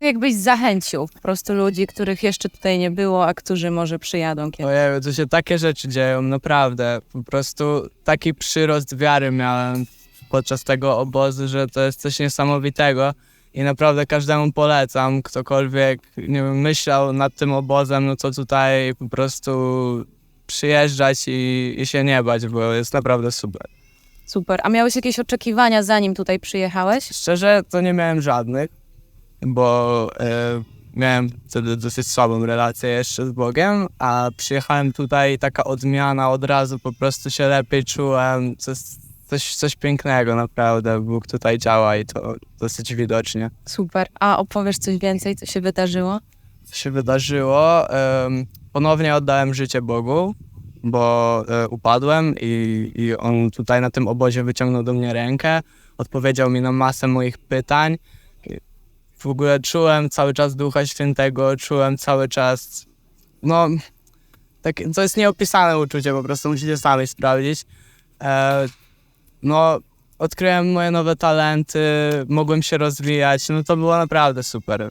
Jakbyś zachęcił po prostu ludzi, których jeszcze tutaj nie było, a którzy może przyjadą kiedyś. Ojej, to się takie rzeczy dzieją, naprawdę. Po prostu taki przyrost wiary miałem podczas tego obozu, że to jest coś niesamowitego. I naprawdę każdemu polecam, ktokolwiek nie wiem, myślał nad tym obozem, no to tutaj po prostu przyjeżdżać i, i się nie bać, bo jest naprawdę super. Super. A miałeś jakieś oczekiwania zanim tutaj przyjechałeś? Szczerze, to nie miałem żadnych, bo e, miałem wtedy dosyć słabą relację jeszcze z Bogiem, a przyjechałem tutaj, taka odmiana, od razu po prostu się lepiej czułem, coś, coś, coś pięknego naprawdę, Bóg tutaj działa i to dosyć widocznie. Super. A opowiesz coś więcej, co się wydarzyło? Co się wydarzyło? Ponownie oddałem życie Bogu, bo e, upadłem i, i on tutaj na tym obozie wyciągnął do mnie rękę, odpowiedział mi na masę moich pytań. W ogóle czułem cały czas Ducha Świętego, czułem cały czas, no, tak, to jest nieopisane uczucie, po prostu musicie sami sprawdzić. E, no, odkryłem moje nowe talenty, mogłem się rozwijać, no to było naprawdę super.